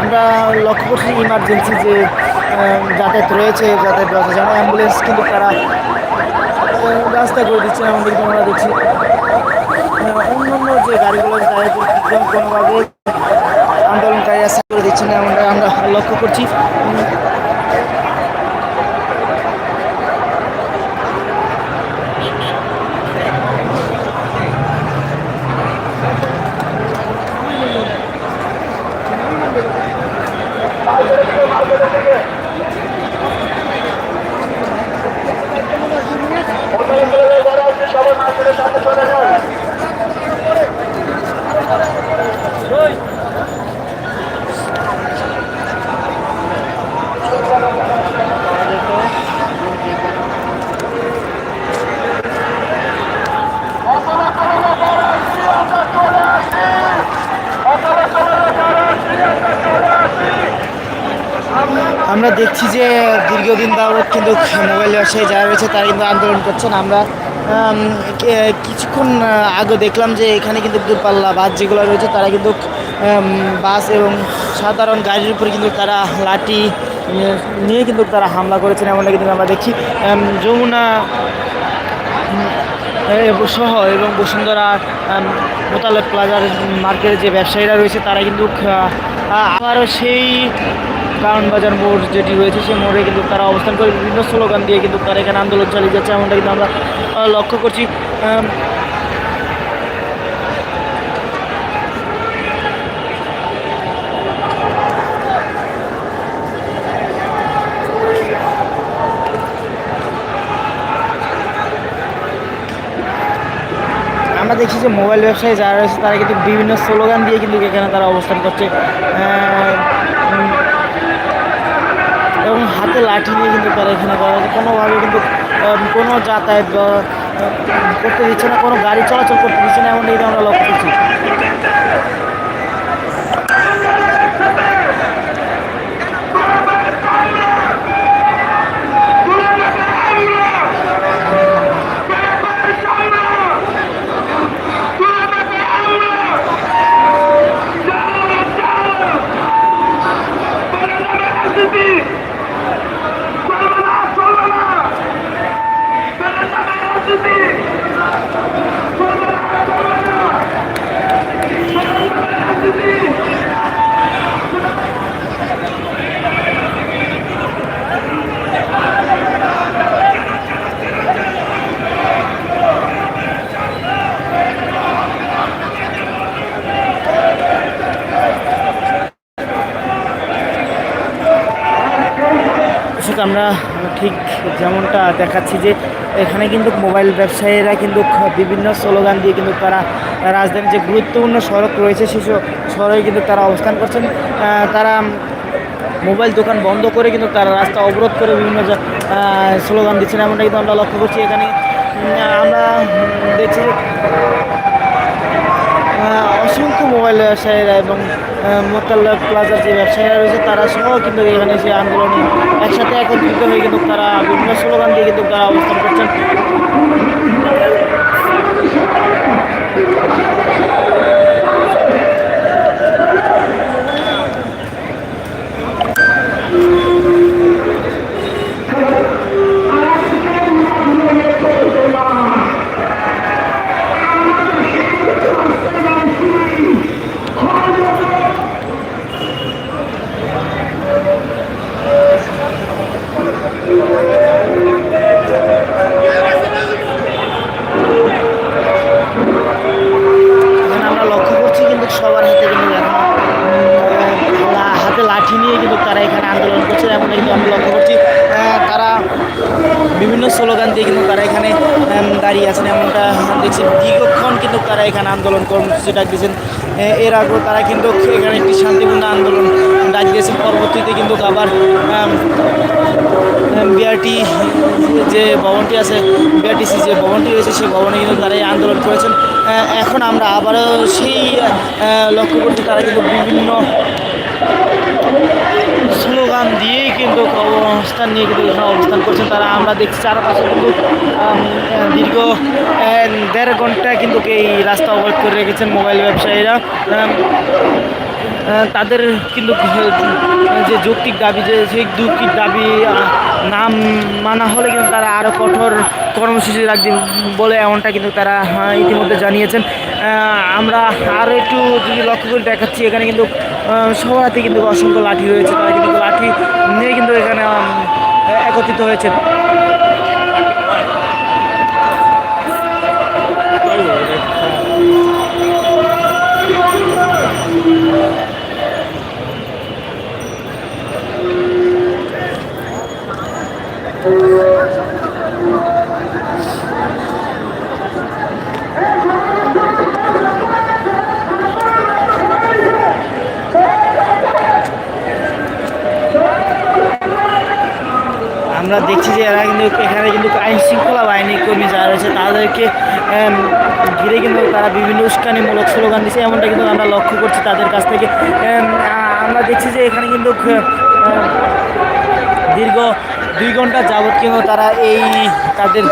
আমরা লক্ষ্য করছি ইমার্জেন্সি যে যাতায়াত রয়েছে, যাতায়াত ব্যবস্থা। যেমন অ্যাম্বুলেন্স কিন্তু তারা রাস্তা করে দিচ্ছে আমাদেরকে আমরা দেখছি। অন্য অন্য যে গাড়িগুলো তারা কিন্তু কোনোভাবে আন্দোলনকারী রাস্তা করে দিচ্ছে না আমরা আমরা লক্ষ্য করছি। দেখছি যে দীর্ঘদিন যাবৎ কিন্তু মোবাইল ব্যবসায়ী যারা রয়েছে, তারা কিন্তু আন্দোলন করছেন। আমরা কিছুক্ষণ আগে দেখলাম যে এখানে কিন্তু দূরপাল্লা বাস যেগুলো রয়েছে, তারা কিন্তু বাস এবং সাধারণ গাড়ির উপরে কিন্তু তারা লাঠি নিয়ে- কিন্তু তারা হামলা করেছেন, এমনটা কিন্তু আমরা দেখি। যমুনা সহ এবং বসুন্ধরা মোতালেব প্লাজার মার্কেটের যে ব্যবসায়ীরা রয়েছে, তারা কিন্তু আবারও সেই কারণ বাজার মোড় যেটি রয়েছে, সেই মোড়ে কিন্তু তারা অবস্থান করে বিভিন্ন স্লোগান দিয়ে কিন্তু তারা এখানে আন্দোলন চালিয়ে যাচ্ছে। এমনটা কিন্তু আমরা লক্ষ্য করছি। আমরা দেখছি যে মোবাইল ব্যবসায়ী যারা রয়েছে, তারা কিন্তু বিভিন্ন স্লোগান দিয়ে কিন্তু এখানে তারা অবস্থান করছে। হাতে লাঠি নিয়ে কিন্তু তারা এখানে কোনোভাবে কিন্তু কোনো যাতায়াত করতে দিচ্ছে না, কোনো গাড়ি চলাচল করতে দিচ্ছে না এমন এটা আমরা লক্ষ্য করছি। আমরা ঠিক যেমনটা দেখাচ্ছি যে এখানে কিন্তু মোবাইল ব্যবসায়ীরা কিন্তু বিভিন্ন স্লোগান দিয়ে কিন্তু তারা রাজধানীর যে গুরুত্বপূর্ণ সড়ক রয়েছে সেই সড়কে কিন্তু তারা অবস্থান করছেন। তারা মোবাইল দোকান বন্ধ করে কিন্তু তারা রাস্তা অবরোধ করে বিভিন্ন স্লোগান দিচ্ছেন। এমনটা কিন্তু আমরা লক্ষ্য করছি। এখানে আমরা দেখছি যে অসংখ্য মোবাইল ব্যবসায়ীরা এবং মোতাল্লা প্লাজার যে ব্যবসায়ীরা রয়েছে, তারা সহ কিন্তু এখানে সেই আন্দোলনে একসাথে একত্রিত হয়ে কিন্তু তারা বিভিন্ন স্লোগান দিয়ে কিন্তু তারা অবস্থান করছেন। আন্দোলন করছে এমন কিন্তু আমরা লক্ষ্য করছি তারা বিভিন্ন স্লোগান দিয়ে কিন্তু তারা এখানে দাঁড়িয়ে আছেন। এমনটা দেখছি। দীর্ঘক্ষণ কিন্তু তারা এখানে আন্দোলন কর্মসূচি ডাক দিয়েছেন এর আগেও তারা কিন্তু এখানে একটি শান্তিপূর্ণ আন্দোলন ডাক দিয়েছেন। পরবর্তীতে কিন্তু আবার বিআরটি যে ভবনটি আছে বিআরটিসি যে ভবনটি রয়েছে, সেই ভবনে কিন্তু তারা আন্দোলন করেছেন। এখন আমরা আবারও সেই লক্ষ্য করছি তারা কিন্তু বিভিন্ন স্লোগান দিয়েই কিন্তু অবস্থান নিয়ে কিন্তু অবস্থান করছেন। তারা আমরা দেখছি চারপাশে কিন্তু দীর্ঘ দেড় ঘণ্টা কিন্তু এই রাস্তা অবরোধ করে রেখেছেন মোবাইল ব্যবসায়ীরা। তাদের কিন্তু যে যৌক্তিক দাবি, যে সেই যৌক্তিক দাবি নাম মানা হলে কিন্তু তারা আরও কঠোর কর্মসূচি রাখবে বলে এমনটা কিন্তু তারা ইতিমধ্যে জানিয়েছেন। আমরা আরও একটু যদি লক্ষ্য করে দেখাচ্ছি, এখানে কিন্তু সবার হাতে কিন্তু অসংখ্য লাঠি রয়েছে। তারা কিন্তু লাঠি নিয়ে কিন্তু এখানে একত্রিত হয়েছে আমরা দেখছি যে এরা কিন্তু এখানে কিন্তু আইন শৃঙ্খলা বাহিনী কর্মী যারা রয়েছে, তাদেরকে ঘিরে কিন্তু তারা বিভিন্ন উস্কানিমূলক স্লোগান দিচ্ছে। এমনটা কিন্তু আমরা লক্ষ্য করছি তাদের কাছ থেকে। আমরা দেখছি যে এখানে কিন্তু দীর্ঘ দুই ঘণ্টা যাবৎ কিন্তু তারা এই তাদের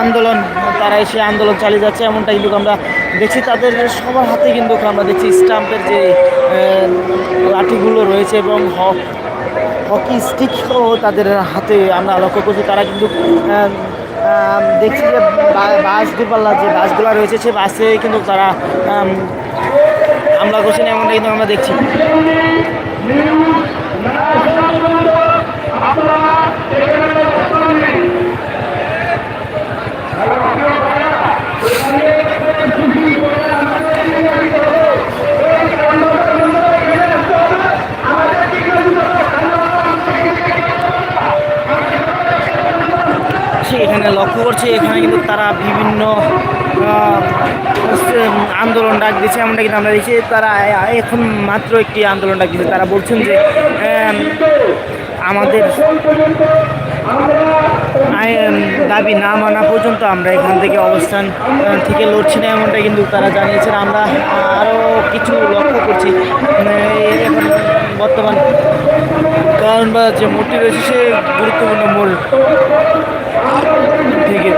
আন্দোলন, তারা এসে আন্দোলন চালিয়ে যাচ্ছে, এমনটা কিন্তু আমরা দেখছি। তাদের সবার হাতে কিন্তু আমরা দেখছি স্টাম্পের যে লাঠিগুলো রয়েছে এবং হকি স্টিকও তাদের হাতে আমরা লক্ষ্য করছি। তারা কিন্তু দেখছি যে বাস দূরপাল্লা যে বাসগুলো রয়েছে, সে বাসে কিন্তু তারা হামলা করছেন এমনটা কিন্তু আমরা দেখছি সে এখানে লক্ষ্য করছি এখানে কিন্তু তারা বিভিন্ন আন্দোলন ডাক দিয়েছে, এমনটা কিন্তু আমরা দেখছি তারা এখন মাত্র একটি আন্দোলন ডাক দিচ্ছে তারা বলছেন যে আমাদের দাবি না মানা পর্যন্ত আমরা এখান থেকে অবস্থান থেকে লড়ছি না, এমনটা কিন্তু তারা জানিয়েছেন। আমরা আরও কিছু লক্ষ্য করছি। এখন বর্তমান কারণ বা যে মোড়টি রয়েছে, সে গুরুত্বপূর্ণ মোড় থেকে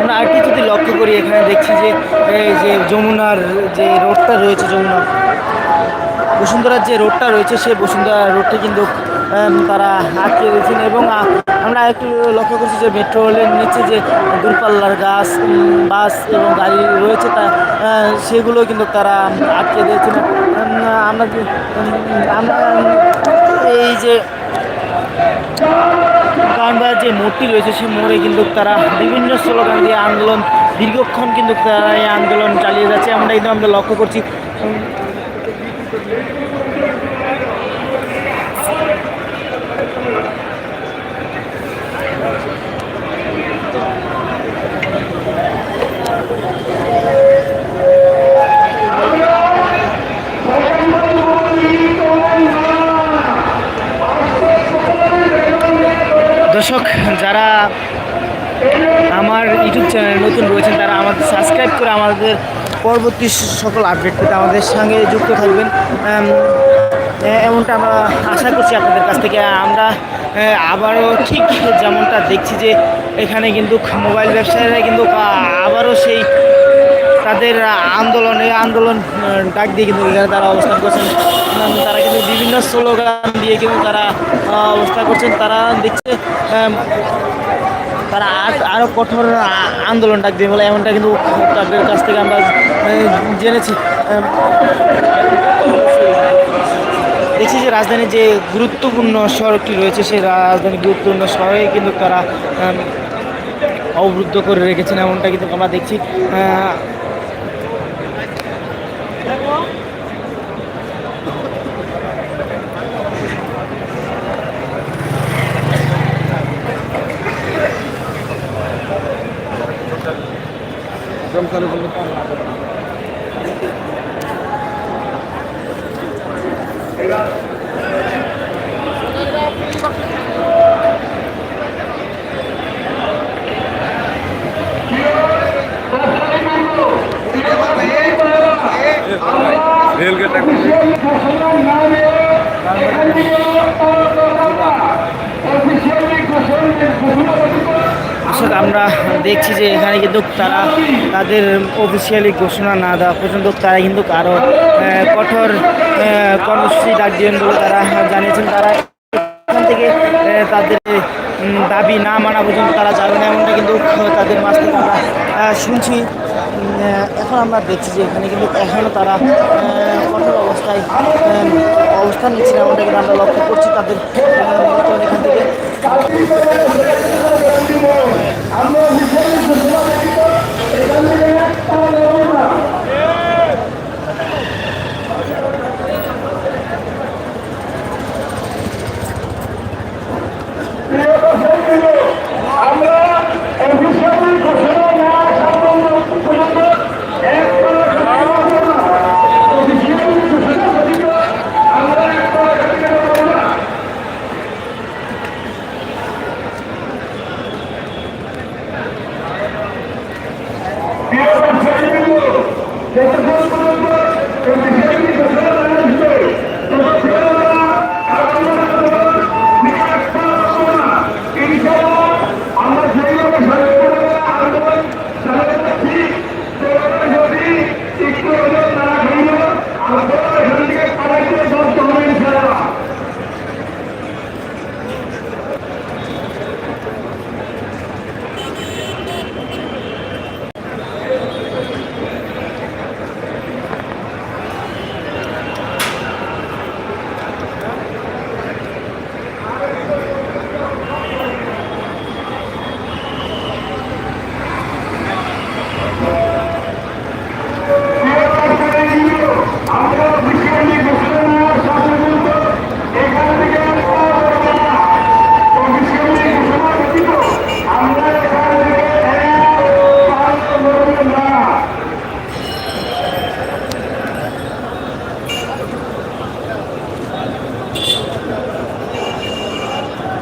আমরা আরেকটি যদি লক্ষ্য করি, এখানে দেখছি যে, এই যে যমুনার যে রোডটা রয়েছে যমুনার বসুন্ধরার যে রোডটা রয়েছে সেই বসুন্ধরা রোডটি কিন্তু তারা আটকে দিয়েছেন এবং আমরা একটু লক্ষ্য করছি যে মেট্রো রেলের নিচে যে দূরপাল্লার গাছ বাস এবং গাড়ি রয়েছে, তা সেগুলো কিন্তু তারা আটকে দিয়েছেন। আমরা আমরা এই যে কারণবার যে মোড়টি রয়েছে সেই মোড়ে কিন্তু তারা বিভিন্ন স্লোগান দিয়ে আন্দোলন, দীর্ঘক্ষণ কিন্তু তারা এই আন্দোলন চালিয়ে যাচ্ছে। আমরা কিন্তু আমরা লক্ষ্য করছি। যারা আমার ইউটিউব চ্যানেল নতুন রয়েছেন, তারা আমাদের সাবস্ক্রাইব করে আমাদের পরবর্তী সকল আপডেট পেতে আমাদের সঙ্গে যুক্ত থাকবেন। এমনটা আমরা আশা করছি আপনাদের কাছ থেকে। আমরা আবারও ঠিক যেমনটা দেখছি যে এখানে কিন্তু মোবাইল ব্যবসায়ীরা কিন্তু আবারও সেই তাদের আন্দোলন আন্দোলন ডাক দিয়ে কিন্তু এখানে তারা অবস্থান করছেন। তারা কিন্তু বিভিন্ন স্লোগান দিয়ে কিন্তু তারা অবস্থান করছেন। তারা দেখছে তারা আর- আরও কঠোর আন্দোলন ডাক দিয়ে বলে এমনটা কিন্তু তাদের কাছ থেকে আমরা জেনেছি। আম, দেখছি যে রাজধানীর যে গুরুত্বপূর্ণ শহরটি রয়েছে সেই রাজধানীর গুরুত্বপূর্ণ শহরে কিন্তু তারা অবরুদ্ধ করে রেখেছেন এমনটা কিন্তু আমরা দেখছি। প্রোগ্রাম চালু করলে রেলগেট এখন আমরা দেখছি যে এখানে কিন্তু তারা তাদের অফিসিয়ালি ঘোষণা না দেওয়া পর্যন্ত তারা কিন্তু আরও কঠোর কর্মসূচি ডাক বলে তারা জানিয়েছেন। তারা এখান থেকে তাদের দাবি না মানা পর্যন্ত তারা যাবে না, এমনটা কিন্তু তাদের মাঝ থেকে আমরা শুনছি। এখন আমরা দেখছি যে এখানে কিন্তু এখনও তারা কঠোর অবস্থায় অবস্থান নিচ্ছেন এমনটা কিন্তু আমরা লক্ষ্য করছি তাদের আমরা বিশেষ ঘোষণা দেখি এখান থেকে একটা নেব